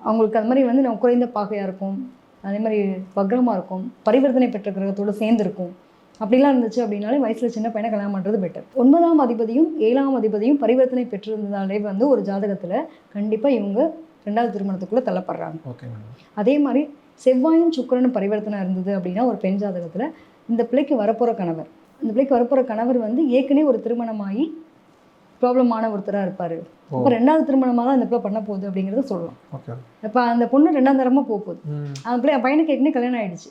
அவங்களுக்கு அது மாதிரி வந்து நம்ம குறைந்த பாகையாக இருக்கும் அதே மாதிரி வக்ரமாக இருக்கும். பரிவர்த்தனை பெற்ற கிரகத்தோடு சேர்ந்துருக்கும். அப்படிலாம் இருந்துச்சு அப்படின்னாலே வயசில் சின்ன பையனை கல்யாணம் பண்ணுறது பெட்டர் ஒன்பதாம் அதிபதியும் ஏழாம் அதிபதியும் பரிவர்த்தனை பெற்றிருந்ததாலே வந்து ஒரு ஜாதகத்தில் கண்டிப்பாக இவங்க ரெண்டாவது திருமணத்துக்குள்ளே தள்ளப்படுறாங்க. ஓகே அதே மாதிரி செவ்வாயும் சுக்கிரனும் பரிவர்த்தனை இருந்தது அப்படின்னா ஒரு பெண் ஜாதகத்தில் இந்த பிள்ளைக்கு வரப்போகிற கணவர். இந்த பிள்ளைக்கு வரப்போகிற கணவர் வந்து ஏற்கனவே ஒரு திருமணமாகி ப்ராப்ளமான ஒருத்தராக இருப்பார். ஓ. இப்போ ரெண்டாவது திருமணமாக தான் இந்த பிள்ளை பண்ண போகுது அப்படிங்கிறத சொல்லலாம். இப்போ அந்த பொண்ணு ரெண்டாம் தரமாக போக போகுது. அந்த பிள்ளை பையனுக்கு ஏற்கனவே கல்யாணம் ஆயிடுச்சு.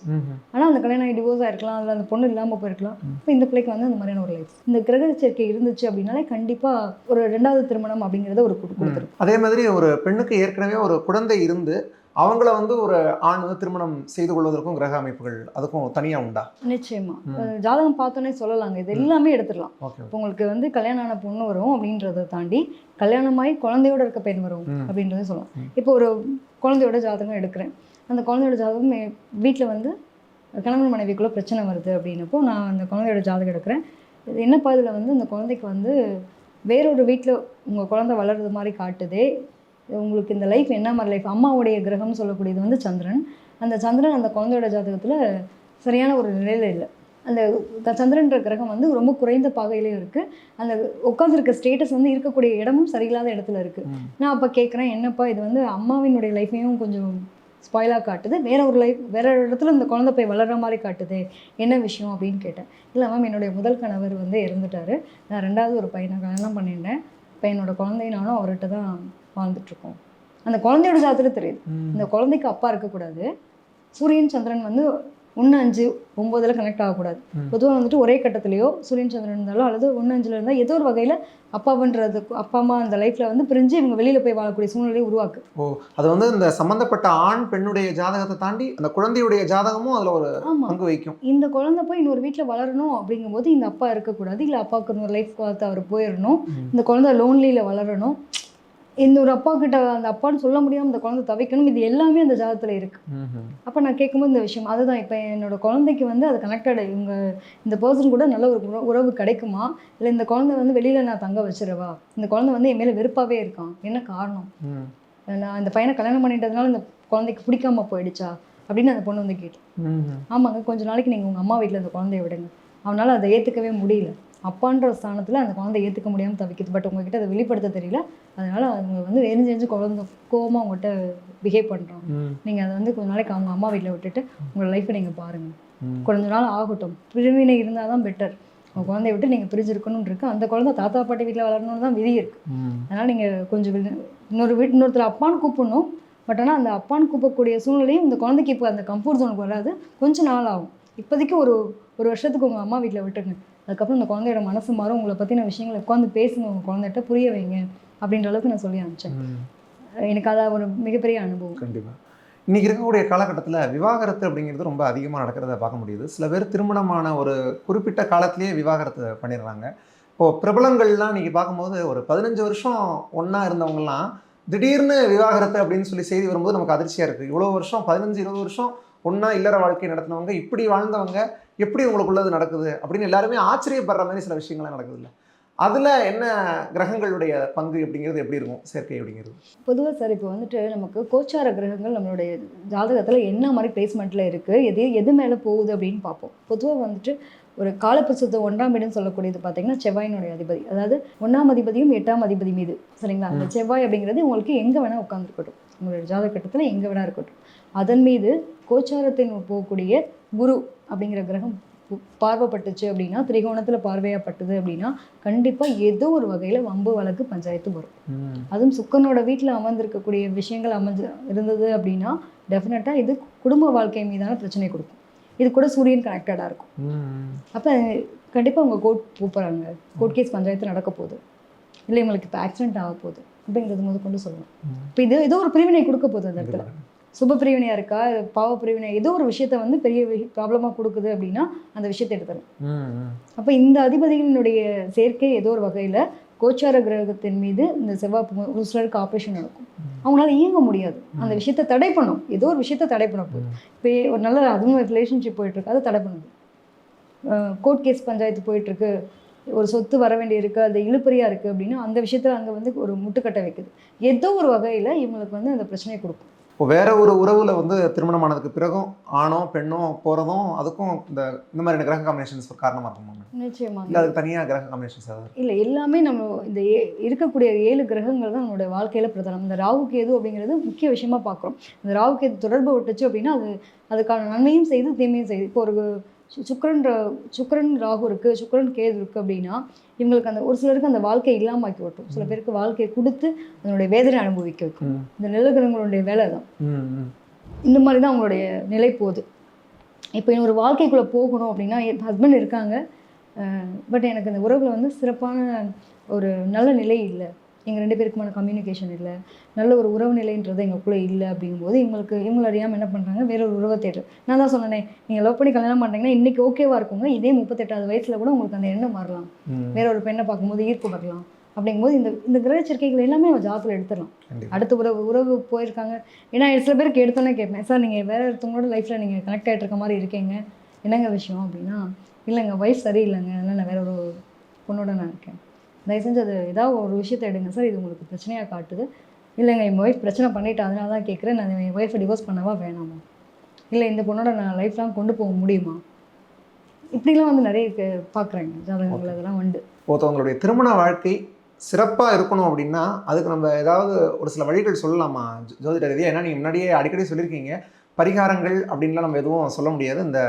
ஆனால் அந்த கல்யாணம் டிவோர்ஸ் ஆயிருக்கலாம். அதில் அந்த பொண்ணு இல்லாமல் போயிருக்கலாம். இப்போ இந்த பிள்ளைக்கு வந்து அந்த மாதிரியான ஒரு லைஃப் இந்த கிரக சேர்க்கை இருந்துச்சு அப்படின்னாலே கண்டிப்பாக ஒரு ரெண்டாவது திருமணம் அப்படிங்கிறத ஒரு கொடு- கொடுத்துரும் அதே மாதிரி ஒரு பெண்ணுக்கு ஏற்கனவே ஒரு குழந்தை இருந்து அவங்கள வந்து ஒரு ஆண் வந்து திருமணம் செய்து கொள்வதற்கும் கிரக அமைப்புகள் அதுக்கும் தனியா உண்டா? நிச்சயமா. ஜாதகம் பார்த்தோன்னே சொல்லலாங்க. இது எல்லாமே எடுத்துடலாம். இப்போ உங்களுக்கு வந்து கல்யாணம் ஆன பொண்ணு வரும் அப்படின்றத தாண்டி கல்யாணமாகி குழந்தையோட இருக்க பெண் வரும். அப்படின்றத சொல்லலாம். இப்போ ஒரு குழந்தையோட ஜாதகம் எடுக்கிறேன். அந்த குழந்தையோட ஜாதகம் வீட்டில் வந்து கணவன் மனைவிக்குள்ளே பிரச்சனை வருது அப்படின்னப்போ நான் அந்த குழந்தையோட ஜாதகம் எடுக்கிறேன். இது என்னப்பா இதில் வந்து இந்த குழந்தைக்கு வந்து வேறொரு வீட்டில் உங்கள் குழந்தை வளர்றது மாதிரி காட்டுதே உங்களுக்கு இந்த லைஃப் என்ன மாதிரி லைஃப் அம்மாவுடைய கிரகம்னு சொல்லக்கூடியது வந்து சந்திரன். அந்த சந்திரன் அந்த குழந்தையோட ஜாதகத்தில் சரியான ஒரு நிலையில் இல்லை. அந்த சந்திரன்ற கிரகம் வந்து ரொம்ப குறைந்த பாகையிலையும் இருக்குது அந்த உட்காந்துருக்க ஸ்டேட்டஸ் வந்து இருக்கக்கூடிய இடமும் சரியில்லாத இடத்துல இருக்குது. நான் அப்போ கேட்குறேன் என்னப்பா இது வந்து அம்மாவினுடைய லைஃப்பையும் கொஞ்சம் ஸ்பாயிலாக காட்டுது. வேற ஒரு லைஃப் வேற ஒரு இடத்துல இந்த குழந்தை போய் வளர்ற மாதிரி காட்டுது என்ன விஷயம் அப்படின்னு கேட்டேன். இல்லை மேம் என்னுடைய முதல் கணவர் வந்து இறந்துட்டாரு. நான் ரெண்டாவது ஒரு பையனை கல்யாணம் பண்ணிட்டேன் இப்போ என்னோட குழந்தை நானும் அவர்கிட்ட தான் வாழ்ந்துட்டுருக்கோம். அந்த குழந்தையோட ஜாதகத்தில் தெரியுது. இந்த குழந்தைக்கு அப்பா இருக்கக்கூடாது. சூரியன் சந்திரன் வந்து ஒன்று அஞ்சு ஒம்போதுல கனெக்ட் ஆகக்கூடாது. பொதுவாக வந்துட்டு ஒரே கட்டத்துலையோ சூரியன் சந்திரன் இருந்தாலும் அல்லது ஒன்று அஞ்சில் இருந்தால் ஏதோ ஒரு வகையில் அப்பாவுன்றது அப்பா அம்மா அந்த லைஃப்பில் வந்து பிரிஞ்சு இவங்க வெளியில் போய் வாழக்கூடிய சூழ்நிலையை உருவாக்கு. ஓ அது வந்து இந்த சம்பந்தப்பட்ட ஆண் பெண்ணுடைய ஜாதகத்தை தாண்டி அந்த குழந்தையுடைய ஜாதகமும் அதுல ஒரு பங்கு வைக்கும் இந்த குழந்தை போய் இன்னொரு வீட்டில் வளரணும் அப்படிங்கும்போது இந்த அப்பா இருக்கக்கூடாது. இல்லை அப்பாவுக்கு இன்னொரு லைஃப் பார்த்து அவர் போயிடணும். இந்த குழந்தை லோன்லியில் வளரணும். ஒரு அப்பா கிட்ட அந்த அப்பான்னு சொல்ல முடியாமல் இந்த குழந்தை தவிக்கணும். இது எல்லாமே அந்த ஜாதகத்தில் இருக்கு. அப்போ நான் கேட்கும்போது இந்த விஷயம் அதுதான். இப்போ என்னோட குழந்தைக்கு வந்து அது கனெக்டட் இவங்க இந்த பர்சன் கூட நல்ல ஒரு உற- உறவு கிடைக்குமா? இல்லை இந்த குழந்தை வந்து வெளியில் நான் தங்க வச்சிடவா? இந்த குழந்தை வந்து என் மேலே வெறுப்பாகவே இருக்கான். என்ன காரணம். நான் இந்த பையனை கல்யாணம் பண்ணிட்டதுனால இந்த குழந்தைக்கு பிடிக்காம போயிடுச்சா? அப்படின்னு அந்த பொண்ணு வந்து கேட்டு. ம்ஹும். ஆமாங்க கொஞ்ச நாளைக்கு நீங்கள் உங்கள் அம்மா வீட்டில் அந்த குழந்தைய விடுங்க. அவனால் அதை ஏற்றுக்கவே முடியல. அப்பான்ற ஸ்தானத்தில் அந்த குழந்தை ஏற்றுக்க முடியாமல் தவிக்குது. பட் உங்ககிட்ட அதை வெளிப்படுத்த தெரியல. அதனால் அவங்க வந்து எரிஞ்சு எரிஞ்சு குழந்தை கோவமாக உங்கள்கிட்ட பிஹேவ் பண்ணுறாங்க ம். நீங்கள் அதை வந்து கொஞ்ச நாளைக்கு அவங்க அம்மா வீட்டில் விட்டுட்டு உங்கள் லைஃப்பை நீங்கள் பாருங்கள். கொஞ்ச நாள் ஆகட்டும். பிரிவினை இருந்தால் தான் பெட்டர் உங்கள் குழந்தைய விட்டு நீங்கள் பிரிஞ்சிருக்கணும்னு இருக்கு. அந்த குழந்தை தாத்தா பாட்டி வீட்டில் வளரணும்னு தான் விதி இருக்கு. ம். அதனால் நீங்கள் கொஞ்சம் இன்னொரு வீட்டு இன்னொருத்தர் அப்பான்னு கூப்பிடணும். பட் ஆனால் அந்த அப்பான்னு கூப்பிடக்கூடிய சூழ்நிலையும் இந்த குழந்தைக்கு இப்போ அந்த கம்ஃபர்ட் ஜோனுக்கு வராது. கொஞ்சம் நாள் ஆகும். இப்போதைக்கு ஒரு ஒரு வருஷத்துக்கு உங்கள் அம்மா வீட்டில் விட்டுருங்க. அதுக்கப்புறம் இந்த குழந்தையோட மனசு மாறும். உங்களை பற்றின விஷயங்களை உட்காந்து பேசுங்க. உங்கள் குழந்தைகிட்ட புரிய வைங்க. அப்படின்ற அளவுக்கு நான் சொல்லி அனுப்பிச்சேன். எனக்கு அது ஒரு மிகப்பெரிய அனுபவம். கண்டிப்பா. இன்னைக்கு இருக்கக்கூடிய காலகட்டத்தில் விவாகரத்து அப்படிங்கிறது ரொம்ப அதிகமாக நடக்கிறத பார்க்க முடியுது. சில பேர் திருமணமான ஒரு குறிப்பிட்ட காலத்திலேயே விவாகரத்து பண்ணிடுறாங்க. இப்போ பிரபலங்கள்லாம் இன்னைக்கு பார்க்கும்போது ஒரு பதினஞ்சு வருஷம் ஒன்றா இருந்தவங்கலாம் திடீர்னு விவாகரத்து அப்படின்னு சொல்லி செய்தி வரும்போது நமக்கு அதிர்ச்சியாக இருக்குது இவ்வளோ வருஷம் பதினஞ்சு இருபது வருஷம் ஒன்றா இல்லற வாழ்க்கை நடத்தினவங்க இப்படி வாழ்ந்தவங்க எப்படி உங்களுக்குள்ளது நடக்குது அப்படின்னு எல்லாருமே ஆச்சரியப்படுற மாதிரி சில விஷயங்கள்லாம் நடக்குது இல்லை அதில் என்ன கிரகங்களுடைய பங்கு அப்படிங்கிறது எப்படி இருக்கும்? சேர்க்கை அப்படிங்கிறது. பொதுவாக சார் இப்போ வந்துட்டு நமக்கு கோச்சார கிரகங்கள் நம்மளுடைய ஜாதகத்தில் என்ன மாதிரி பிளேஸ்மெண்ட்டில் இருக்குது எது எது மேலே போகுது அப்படின்னு பார்ப்போம். பொதுவாக வந்துட்டு ஒரு காலப்பிரசுத்த ஒன்றாம் வீடுன்னு சொல்லக்கூடியது பார்த்தீங்கன்னா செவ்வாயினுடைய அதிபதி. அதாவது ஒன்றாம் அதிபதியும் எட்டாம் அதிபதி மீது. சரிங்களா? அந்த செவ்வாய் அப்படிங்கிறது உங்களுக்கு எங்கே வேணால் உட்காந்துருக்கட்டும் உங்களுடைய ஜாதக கட்டத்தில் எங்கே வேணால் இருக்கட்டும். அதன் மீது கோச்சாரத்தின் போகக்கூடிய குரு அப்படிங்கிற கிரகம் பார்வைப்பட்டுச்சு அப்படின்னா திரிகோணத்தில் பார்வையாப்பட்டது அப்படின்னா கண்டிப்பாக ஏதோ ஒரு வகையில் வம்பு வழக்கு பஞ்சாயத்து வரும். அதுவும் சுக்கரனோட வீட்டில் அமர்ந்திருக்கக்கூடிய விஷயங்கள் அமைஞ்சு இருந்தது அப்படின்னா டெஃபினட்டாக இது குடும்ப வாழ்க்கை மீதான பிரச்சனை கொடுக்கும். இது கூட சூரியன் கனெக்டடாக இருக்கும். அப்போ கண்டிப்பாக அவங்க கோர்ட் கூப்பிட்றாங்க கோர்ட் கேஸ் பஞ்சாயத்து நடக்க போகுது. இல்லை இவங்களுக்கு இப்போ ஆக்சிடென்ட் ஆக போகுது அப்படிங்கிறது முதல் கொண்டு சொல்லணும் இப்போ இது ஏதோ ஒரு பிரிவினை கொடுக்க போகுது அந்த இடத்துல. சுப பிரிவினையாக இருக்கா? பாவ பிரிவினை ஏதோ ஒரு விஷயத்த வந்து பெரிய ப்ராப்ளமாக கொடுக்குது அப்படின்னா அந்த விஷயத்தை எடுத்துடணும் அப்போ இந்த அதிபதிகளினுடைய சேர்க்கை ஏதோ ஒரு வகையில் கோச்சார கிரகத்தின் மீது இந்த செவ்வாய் ஒரு சிலருக்கு ஆப்ரேஷன் நடக்கும். அவங்களால இயங்க முடியாது. அந்த விஷயத்தை தடை பண்ணும் ஏதோ ஒரு விஷயத்தை தடை பண்ண போகுது. இப்போ ஒரு நல்ல அதுவும் ரிலேஷன்ஷிப் போயிட்டுருக்கு அதை தடை பண்ணுது கோர்ட் கேஸ் பஞ்சாயத்து போயிட்டுருக்கு ஒரு சொத்து வர வேண்டி இருக்கு. அது இழுப்பறியாக இருக்குது அப்படின்னா அந்த விஷயத்தில் அங்கே வந்து ஒரு முட்டுக்கட்டை வைக்குது. ஏதோ ஒரு வகையில் இவங்களுக்கு வந்து அந்த பிரச்சனையை கொடுக்கும். இப்போ வேற ஒரு உறவுல வந்து திருமணமானதுக்கு பிறகும் ஆணோ பெண்ணோ போறதும் அதுக்கும் இந்த இந்த மாதிரியான கிரக காம்பினேஷன்ஸ் காரணமா இருக்குமா நிச்சயமாக இல்ல அதுக்கு தனியா கிரக காம்பினேஷன்ஸ் ஏதாவது? இல்லை எல்லாமே நம்ம இந்த ஏ இருக்கக்கூடிய ஏழு கிரகங்கள் தான் நம்மளுடைய வாழ்க்கையில் பிரதானம். இந்த ராகு கேது அப்படிங்கிறது முக்கிய விஷயமா பார்க்குறோம். இந்த ராகு கேது தொடர்பு விட்டுச்சு அப்படின்னா அது அதுக்கான நன்மையும் செய்து தீமையும் செய்யுது இப்போ ஒரு சுக்கிரன் சுக்கிரன் ராகு இருக்குது சுக்கிரன் கேது இருக்குது அப்படின்னா இவங்களுக்கு அந்த ஒரு சிலருக்கு அந்த வாழ்க்கை இல்லாமல் ஆக்கி விட்டும். சில பேருக்கு வாழ்க்கையை கொடுத்து அதனுடைய வேதனை அனுபவிக்க வைக்கும். இந்த நிலகிரகங்களுடைய வேலை தான். இந்த மாதிரி தான் அவங்களுடைய நிலை போகுது. இப்போ இன்னொரு வாழ்க்கைக்குள்ளே போகணும் அப்படின்னா என் ஹஸ்பண்ட் இருக்காங்க. பட் எனக்கு இந்த உறவில் வந்து சிறப்பான ஒரு நல்ல நிலை இல்லை. எங்கள் ரெண்டு பேருக்குமான கம்யூனிகேஷன் இல்லை. நல்ல ஒரு உறவு நிலைன்றது எங்களுக்குள்ளே இல்லை அப்படிங்கும்போது இவங்களுக்கு இவங்களை அறியாமல் என்ன பண்ணுறாங்க வேற ஒரு உறவை தேடுற நான் தான் சொன்னேனே நீங்கள் லவ் பண்ணி கல்யாணம் பண்ணுறீங்கன்னா இன்றைக்கி ஓகேவாக இருக்குங்க. இதே முப்பத்தெட்டாவது வயசில் கூட உங்களுக்கு அந்த எண்ணம் மாறலாம். வேற ஒரு பெண்ணை பார்க்கும்போது ஈர்ப்பு வரலாம். அப்படிங்கும்போது இந்த இந்த கிரக சேர்க்கைகள் எல்லாமே நம்ம ஜாதகத்தில் எடுத்துடலாம். அடுத்த உறவு உறவு போயிருக்காங்க. ஏன்னா சில பேருக்கு எடுத்தோன்னே கேட்பேன் சார் நீங்கள் வேற ஒருத்தவங்களோட லைஃப்பில் நீங்கள் கனெக்ட் ஆகிட்டு இருக்க மாதிரி இருக்கீங்க. என்னங்க விஷயம்? அப்படின்னா இல்லைங்க ஒய்ஃப் சரியில்லைங்க. அதனால் நான் வேற ஒரு பொண்ணோட நான் இருக்கேன். தயவு செஞ்சு அது ஏதாவது ஒரு விஷயத்தை எடுங்க சார் இது உங்களுக்கு பிரச்சனையாக காட்டுது. இல்லைங்க என் ஒய்ஃப் பிரச்சனை பண்ணிட்டு அதனால தான் கேட்குறேன் நான் என் ஒய்ஃபை டிவோர்ஸ் பண்ணவா வேணாமா? இல்லை இந்த பொண்ணோட நான் லைஃப் லாங் கொண்டு போக முடியுமா? இப்படிலாம் வந்து நிறைய பார்க்குறேங்க ஜாதகங்கள் அதெல்லாம் உண்டு. ஒருத்தவங்களுடைய திருமண வாழ்க்கை சிறப்பாக இருக்கணும் அப்படின்னா அதுக்கு நம்ம ஏதாவது ஒரு சில வழிகள் சொல்லலாமா? ஜோதிட ரீதியாக ஏன்னா நீங்கள் முன்னாடியே அடிக்கடி சொல்லியிருக்கீங்க பரிகாரங்கள் அப்படின்லாம் நம்ம எதுவும் சொல்ல முடியாது. இந்த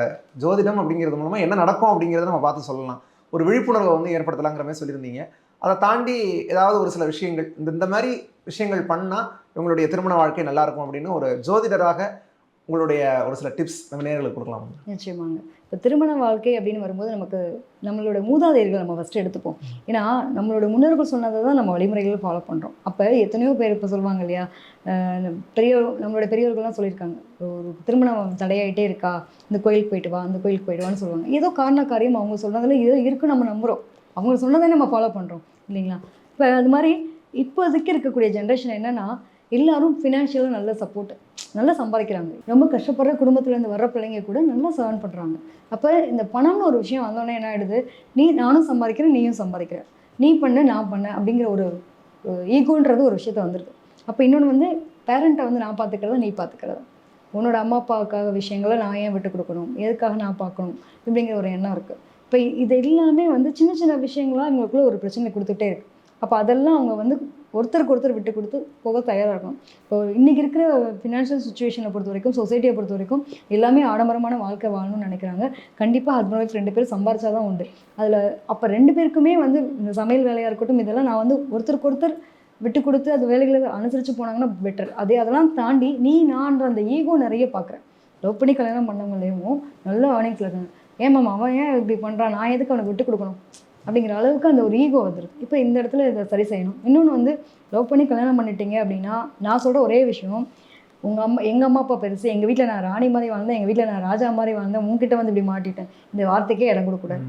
ஜோதிடம் அப்படிங்கிறது மூலமாக என்ன நடக்கும் அப்படிங்கிறத நம்ம பார்த்து சொல்லலாம். ஒரு விழிப்புணர்வை வந்து ஏற்படுத்தலாங்கிற மாதிரி சொல்லியிருந்தீங்க. அதை தாண்டி ஏதாவது ஒரு சில விஷயங்கள் இந்த இந்த மாதிரி விஷயங்கள் பண்ணால் இவங்களுடைய திருமண வாழ்க்கை நல்லாயிருக்கும் அப்படின்னு ஒரு ஜோதிடராக உங்களுடைய ஒரு சில டிப்ஸ் நம்ம நேர்களுக்கு கொடுக்கலாம். நிச்சயமாங்க. இப்போ திருமண வாழ்க்கை அப்படின்னு வரும்போது நமக்கு நம்மளோட மூதாதையர்கள் நம்ம ஃபஸ்ட்டு எடுத்துப்போம். ஏன்னா நம்மளோட முன்னோர்கள் சொன்னதை தான் நம்ம வழிமுறைகளை ஃபாலோ பண்ணுறோம் அப்போ எத்தனையோ பேர் இப்போ சொல்லுவாங்க இல்லையா? பெரியோர் நம்மளோட பெரியவர்கள்லாம் சொல்லியிருக்காங்க. ஒரு திருமணம் தடையாயிட்டே இருக்கா? இந்த கோயிலுக்கு போயிட்டு வா அந்த கோயிலுக்கு போயிட்டு வான்னு சொல்லுவாங்க. ஏதோ காரண காரியம் அவங்க சொன்னதில் ஏதோ இருக்கு நம்ம நம்புகிறோம் அவங்க சொன்னதை நம்ம ஃபாலோ பண்ணுறோம் இல்லைங்களா? இப்போ அது மாதிரி இப்போதைக்கு இருக்கக்கூடிய ஜென்ரேஷன் என்னென்னா எல்லாரும் ஃபினான்ஷியலாக நல்ல சப்போர்ட் நல்லா சம்பாதிக்கிறாங்க. ரொம்ப கஷ்டப்படுற குடும்பத்துலேருந்து வர்ற பிள்ளைங்க கூட நல்லா சர்ன் பண்ணுறாங்க அப்போ இந்த பணம்னு ஒரு விஷயம் வந்தோடனே என்ன ஆயிடுது? நீ நானும் சம்பாதிக்கிறேன் நீயும் சம்பாதிக்கிற. நீ பண்ண நான் பண்ண அப்படிங்கிற ஒரு ஈகோன்றது ஒரு விஷயத்த வந்துடுது அப்போ இன்னொன்று வந்து பேரண்ட்டை வந்து நான் பார்த்துக்கிறதா நீ பார்த்துக்கிறதா உன்னோட அம்மா அப்பாவுக்காக விஷயங்களை நான் ஏன் விட்டு கொடுக்கணும்? எதுக்காக நான் பார்க்கணும்? இப்படிங்கிற ஒரு எண்ணம் இருக்குது இப்போ இது எல்லாமே வந்து சின்ன சின்ன விஷயங்களாக இவங்களுக்குள்ள ஒரு பிரச்சனை கொடுத்துட்டே இருக்கு. அப்போ அதெல்லாம் அவங்க வந்து ஒருத்தருக்கு ஒருத்தர் விட்டு கொடுத்து போக தயாராக இருக்கும் இப்போ இன்றைக்கி இருக்கிற ஃபினான்ஷியல் சுச்சுவேஷனை பொறுத்த வரைக்கும் சொசைட்டியை பொறுத்த வரைக்கும் எல்லாமே ஆடம்பரமான வாழ்க்கை வாழணும்னு நினைக்கிறாங்க. கண்டிப்பாக ஹஸ்பண்ட் ஒய்ஃப் ரெண்டு பேரும் சம்பாரிச்சா தான் உண்டு. அதில் அப்போ ரெண்டு பேருக்குமே வந்து இந்த சமையல் வேலையாக இருக்கட்டும் இதெல்லாம் நான் வந்து ஒருத்தருக்கு ஒருத்தர் விட்டு கொடுத்து அது வேலைகளை அனுசரித்து போனாங்கன்னா பெட்டர் அதே அதெல்லாம் தாண்டி நீ நான்ற அந்த ஈகோ நிறைய பார்க்குறேன் லவ் பண்ணி கல்யாணம் பண்ணவங்களையும் நல்ல ஏர்னிங்ஸில் இருக்காங்க ஏன் மேம் அவன் ஏன் இப்படி பண்ணுறான் நான் எதுக்கு அவனுக்கு விட்டு கொடுக்கணும்? அப்படிங்கிற அளவுக்கு அந்த ஒரு ஈகோ வந்துருக்கு. இப்போ இந்த இடத்துல இதை சரி செய்யணும். இன்னொன்று வந்து லவ் பண்ணி கல்யாணம் பண்ணிட்டீங்க அப்படின்னா நான் சொல்கிற ஒரே விஷயம் உங்கள் அம்மா எங்கள் அம்மா அப்பா பெருசு எங்கள் வீட்டில் நான் ராணி மாதிரி வாழ்ந்தேன் எங்கள் வீட்டில் நான் ராஜா மாதிரி வாழ்ந்தேன் உங்ககிட்ட வந்து இப்படி மாட்டிட்டேன். இந்த வார்த்தைக்கே இடம் கொடுக்கக்கூடாது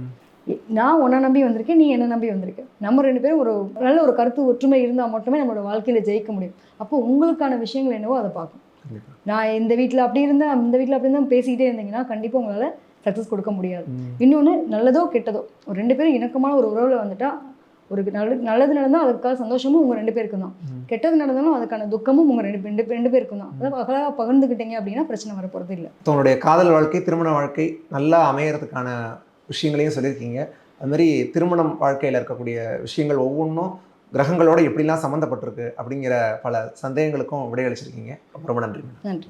நான் உன்னை நம்பி வந்திருக்கேன் நீ என்ன நம்பி வந்திருக்க. நம்ம ரெண்டு பேரும் ஒரு நல்ல ஒரு கருத்து ஒற்றுமை இருந்தால் மட்டுமே நம்மளோட வாழ்க்கையில் ஜெயிக்க முடியும். அப்போ உங்களுக்கான விஷயங்கள் என்னவோ அதை கண்டிப்பா. நான் இந்த வீட்டில் அப்படி இருந்தேன் இந்த வீட்டில் அப்படி இருந்தால் பேசிக்கிட்டே இருந்தீங்கன்னா கண்டிப்பாக உங்களால் சக்ஸஸ் கொடுக்க முடியாது. இன்னொன்று நல்லதோ கெட்டதோ. ஒரு ரெண்டு பேரும் இணக்கமான ஒரு உறவில் வந்துட்டா ஒரு நல்ல நல்லது நடந்தால் அதுக்காக சந்தோஷமும் உங்கள் ரெண்டு பேருக்கும் தான். கெட்டது நடந்தாலும் அதுக்கான துக்கமும் உங்கள் ரெண்டு ரெண்டு ரெண்டு பேருக்கும் தான். அதாவது அகலாக பகிர்ந்துக்கிட்டீங்க அப்படின்னா பிரச்சனை வர போகிறது இல்லை. தங்களுடைய காதல் வாழ்க்கை திருமண வாழ்க்கை நல்லா அமையறதுக்கான விஷயங்களையும் சொல்லியிருக்கீங்க. அது மாதிரி திருமணம் வாழ்க்கையில் இருக்கக்கூடிய விஷயங்கள் ஒவ்வொன்றும் கிரகங்களோட எப்படிலாம் சம்மந்தப்பட்டிருக்கு அப்படிங்கிற பல சந்தேகங்களுக்கும் விடையளிச்சிருக்கீங்க. ரொம்ப நன்றி. நன்றி.